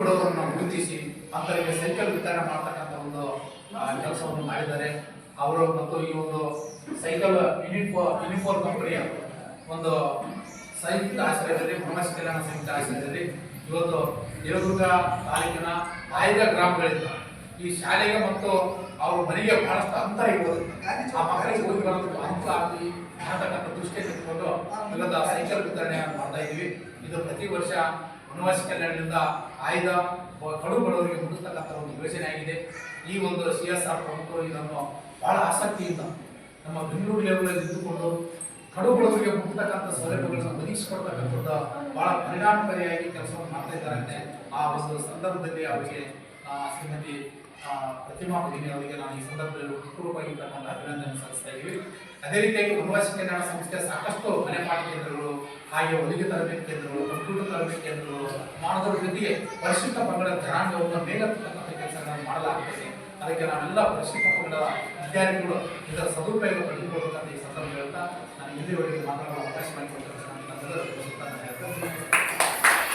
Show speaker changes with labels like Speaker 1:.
Speaker 1: ಕೊಡೋರನ್ನು ಗುರುತಿಸಿ ಅಂತವರಿಗೆ ಸೈಕಲ್ ವಿತರಣೆ ಮಾಡ್ತಕ್ಕಂಥ ಒಂದು ಕೆಲಸವನ್ನು ಮಾಡಿದ್ದಾರೆ. ಅವರು ಮತ್ತು ಈ ಒಂದು ಸೈಕಲ್ ಯೂನಿಫೋ, ಯೂನಿಫಾರ್ಮ್ ಕಂಪನಿಯ ಒಂದು ಸಂಯುಕ್ತ ಆಶ್ರಯದಲ್ಲಿ, ಮನಸ್ ಕಲ್ಯಾಣ ಸಂಯುಕ್ತ ಆಶ್ರಯದಲ್ಲಿ ಇವತ್ತು ಯಲಬುರ್ಗ ತಾಲೂಕಿನ ಆಯ್ದ ಗ್ರಾಮಗಳಿಂದ ಈ ಶಾಲೆಗೆ ಮತ್ತು ಅವರು ಮನೆಗೆ ಬಹಳಷ್ಟು ಅಂತರ ಇರ್ಬೋದು ಆ ಮಕ್ಕಳಿಗೆ ಹೋಗಿ ಬರೋದಕ್ಕೆ ಅನುಕೂಲ ಆಗಲಿ, ಅನ್ನತಕ್ಕಂಥ ದೃಷ್ಟಿಯಲ್ಲಿ ಇಟ್ಕೊಂಡು ಇವತ್ತು ಸೈಕಲ್ ವಿತರಣೆ ಮಾಡ್ತಾ ಇದ್ದೀವಿ ಇದು ಪ್ರತಿ ವರ್ಷ ಕಲ್ಯಾಣದಿಂದ ಆಯ್ದ ಕಡು ಬಡವರಿಗೆ ಮುಟ್ಟತಕ್ಕಂಥ ಒಂದು ಯೋಜನೆ ಆಗಿದೆ. ಈ ಒಂದು ಸಿ ಎಸ್ ಆರ್ ಪ್ರಮುಖರು ಇದನ್ನು ಬಹಳ ಆಸಕ್ತಿಯಿಂದ ನಮ್ಮ ಬೆಂಗಳೂರು ಲೆವೆಲಲ್ಲಿ ಇದ್ದುಕೊಂಡು ಕಡು ಬಡವರಿಗೆ ಮುಟ್ಟತಕ್ಕಂಥ ಸೌಲಭ್ಯಗಳನ್ನು ಒದಗಿಸಿಕೊಡ್ತಕ್ಕಂಥದ್ದು ಬಹಳ ಪರಿಣಾಮಕಾರಿಯಾಗಿ ಕೆಲಸವನ್ನು ಮಾಡ್ತಾ ಇದ್ದಾರಂತೆ. ಆ ಒಂದು ಸಂದರ್ಭದಲ್ಲಿ ಅವರಿಗೆ ಶ್ರೀಮತಿ ಪ್ರತಿಮಾ ಭಗಿನಿ ಅವರಿಗೆ ನಾನು ಈ ಸಂದರ್ಭದಲ್ಲಿ ಹೃತ್ಪೂರ್ವಕವಾಗಿ ತಮ್ಮನ್ನು ಅಭಿನಂದನೆ ಸಲ್ಲಿಸ್ತಾ ಇದ್ದೀವಿ. ಅದೇ ರೀತಿಯಾಗಿ ವನವಾಸಿ ಕಲ್ಯಾಣ ಸಂಸ್ಥೆ ಸಾಕಷ್ಟು ಮನೆಪಾಠ ಕೇಂದ್ರಗಳು, ಹಾಗೆ ಹೊಲಿಗೆ ತರಬೇತಿ ಕೇಂದ್ರಗಳು ಕಂಪ್ಯೂಟರ್ ತರಬೇತಿ ಕೇಂದ್ರಗಳು ಮಾಡೋದ್ರ ಜೊತೆಗೆ ಪರಿಶಿಷ್ಟ ಪಂಗಡ ಜನಾಂಗವನ್ನು ಮೇಲೆತ್ತಕ್ಕಂಥ ಕೆಲಸಗಳನ್ನು ಮಾಡಲಾಗುತ್ತದೆ ಅದಕ್ಕೆ ನಾವೆಲ್ಲ ಪರಿಶಿಷ್ಟ ಪಂಗಡದ ವಿದ್ಯಾರ್ಥಿಗಳು ಇದರ ಸದುಪಯೋಗ ಪಡೆದುಕೊಳ್ಳಬೇಕಂತ ಈ ಸಂದರ್ಭ ಹೇಳ್ತಾ ನಾನು ಇಲ್ಲಿವರೆಗೆ ಮಾತನಾಡಲು ಅವಕಾಶ ಮಾಡಿಕೊಟ್ಟಿರ್ತಕ್ಕಂಥ